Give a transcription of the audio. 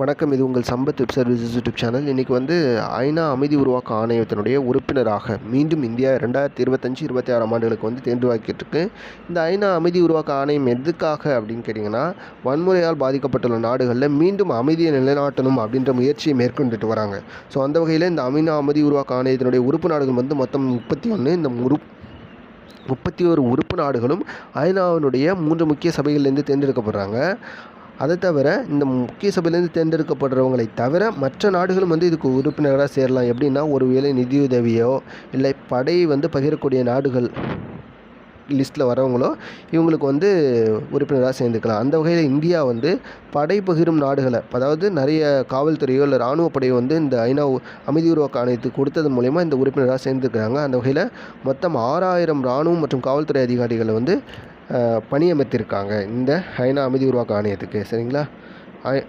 வணக்கம். இது உங்கள் Sampath web services YouTube channel. இன்றைக்கி வந்து ஐநா அமைதி உருவாக்க ஆணையத்தினுடைய உறுப்பினராக மீண்டும் இந்தியா ரெண்டாயிரத்தி இருபத்தஞ்சி இருபத்தி ஆறாம் ஆண்டுகளுக்கு வந்து தேர்ந்தெடுக்கிட்டு இந்த ஐநா அமைதி உருவாக்க ஆணையம் எதுக்காக அப்படின்னு கேட்டிங்கன்னா வன்முறையால் பாதிக்கப்பட்டுள்ள நாடுகளில் மீண்டும் அமைதியை நிலைநாட்டணும் அப்படின்ற முயற்சியை மேற்கொண்டுட்டு வராங்க. ஸோ அந்த வகையில் இந்த ஐநா அமைதி உருவாக்க ஆணையத்தினுடைய உறுப்பு நாடுகள் வந்து மொத்தம் முப்பத்தி ஒன்று இந்த உறுப் முப்பத்தி ஒரு உறுப்பு நாடுகளும் ஐநாவினுடைய மூன்று முக்கிய சபைகள்லேருந்து தேர்ந்தெடுக்கப்படுறாங்க. அதை தவிர இந்த முக்கிய சபையிலேருந்து தேர்ந்தெடுக்கப்படுறவங்களை தவிர மற்ற நாடுகளும் வந்து இதுக்கு உறுப்பினராக சேரலாம். எப்படின்னா ஒருவேளை நிதியுதவியோ இல்லை படை வந்து பகிரக்கூடிய நாடுகள் லிஸ்ட்டில் வரவங்களோ இவங்களுக்கு வந்து உறுப்பினராக சேர்ந்துக்கலாம். அந்த வகையில் இந்தியா வந்து படை பகிரும் நாடுகளை அதாவது நிறைய காவல்துறையோ இல்லை இராணுவ படையோ வந்து இந்த ஐநா அமைதி உருவாக்க ஆணையத்துக்கு கொடுத்ததன் மூலயமா இந்த உறுப்பினராக சேர்ந்துருக்கிறாங்க. அந்த வகையில் மொத்தம் ஆறாயிரம் இராணுவம் மற்றும் காவல்துறை அதிகாரிகளை வந்து பணியமர்த்திருக்காங்க. இந்த ஐநா அமைதி உருவாக்க ஆணையத்துக்கு. சரிங்களா? ஐ